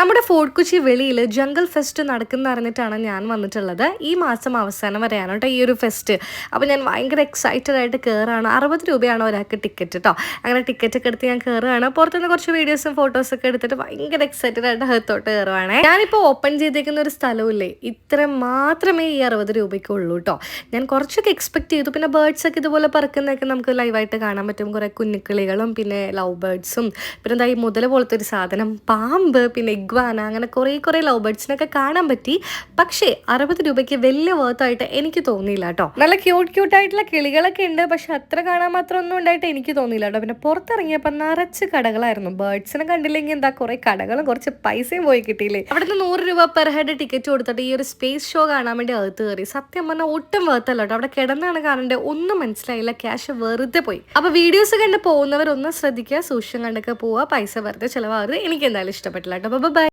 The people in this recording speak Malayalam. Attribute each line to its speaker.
Speaker 1: നമ്മുടെ ഫോർട്ട് കൊച്ചി വെളിയിൽ ജംഗിൾ ഫെസ്റ്റ് നടക്കുന്ന അറിഞ്ഞിട്ടാണ് ഞാൻ വന്നിട്ടുള്ളത്. ഈ മാസം അവസാനം വരെയാണ് കേട്ടോ ഈ ഒരു ഫെസ്റ്റ്. അപ്പോൾ ഞാൻ ഭയങ്കര എക്സൈറ്റഡ് ആയിട്ട് കയറുകയാണ് അറുപത് രൂപയാണ് ഒരാൾക്ക് ടിക്കറ്റ് കേട്ടോ അങ്ങനെ ടിക്കറ്റ് ഒക്കെ എടുത്ത് ഞാൻ കയറുകയാണ് പുറത്തുനിന്ന് കുറച്ച് വീഡിയോസും ഫോട്ടോസും ഒക്കെ എടുത്തിട്ട് ഭയങ്കര എക്സൈറ്റഡ് ആയിട്ട് അകത്തോട്ട് കയറുവാണ് ഞാനിപ്പോൾ ഓപ്പൺ ചെയ്തേക്കുന്ന ഒരു സ്ഥലമില്ലേ ഇത്ര മാത്രമേ ഈ അറുപത് രൂപയ്ക്കുള്ളൂ കേട്ടോ ഞാൻ കുറച്ചൊക്കെ എക്സ്പെക്ട് ചെയ്തു. പിന്നെ ബേർഡ്സ് ഒക്കെ ഇതുപോലെ പറക്കുന്നതൊക്കെ നമുക്ക് ലൈവായിട്ട് കാണാൻ പറ്റും. കുറേ കുഞ്ഞിക്കിളികളും പിന്നെ ലവ് ബേർഡ്സും പിന്നെ എന്താ ഈ മുതല പോലത്തെ ഒരു സാധനം പാമ്പ് പിന്നെ ഇഗ്വാന അങ്ങനെ കുറേ കുറേ ലവ് ബേഡ്സിനൊക്കെ കാണാൻ പറ്റി. പക്ഷേ അറുപത് രൂപയ്ക്ക് വലിയ വേർത്തായിട്ട് എനിക്ക് തോന്നിയില്ല കേട്ടോ. നല്ല ക്യൂട്ട് ക്യൂട്ട് ആയിട്ടുള്ള കിളികളൊക്കെ ഉണ്ട്. പക്ഷെ അത്ര കാണാൻ മാത്രം ഒന്നും ഉണ്ടായിട്ട് എനിക്ക് തോന്നിയില്ല കേട്ടോ. പിന്നെ പുറത്തിറങ്ങിയപ്പോൾ നിറച്ച് കടകളായിരുന്നു. ബേഡ്സിനെ കണ്ടില്ലെങ്കിൽ എന്താ കുറേ കടകളും കുറച്ച് പൈസയും പോയി കിട്ടിയില്ലേ? അവിടുന്ന് നൂറ് രൂപ പെർ ഹെഡ് ടിക്കറ്റ് കൊടുത്തിട്ട് ഈ ഒരു സ്പേസ് ഷോ കാണാൻ വേണ്ടി അകത്ത് കയറി. സത്യം പറഞ്ഞാൽ ഒട്ടും വേർത്തല്ല കേട്ടോ. അവിടെ കിടന്നാണ് കാണേണ്ടത് ഒന്നും മനസ്സിലായില്ല. ക്യാഷ് വെറുതെ പോയി. അപ്പൊ വീഡിയോസ് കണ്ട് പോകുന്നവരൊന്നും ശ്രദ്ധിക്കുക. സൂക്ഷ്യം കണ്ടൊക്കെ പോവുക. പൈസ വെറുതെ ചിലവാകരുത്. എനിക്ക് എന്തായാലും ഇഷ്ടപ്പെട്ടില്ല കേട്ടോ.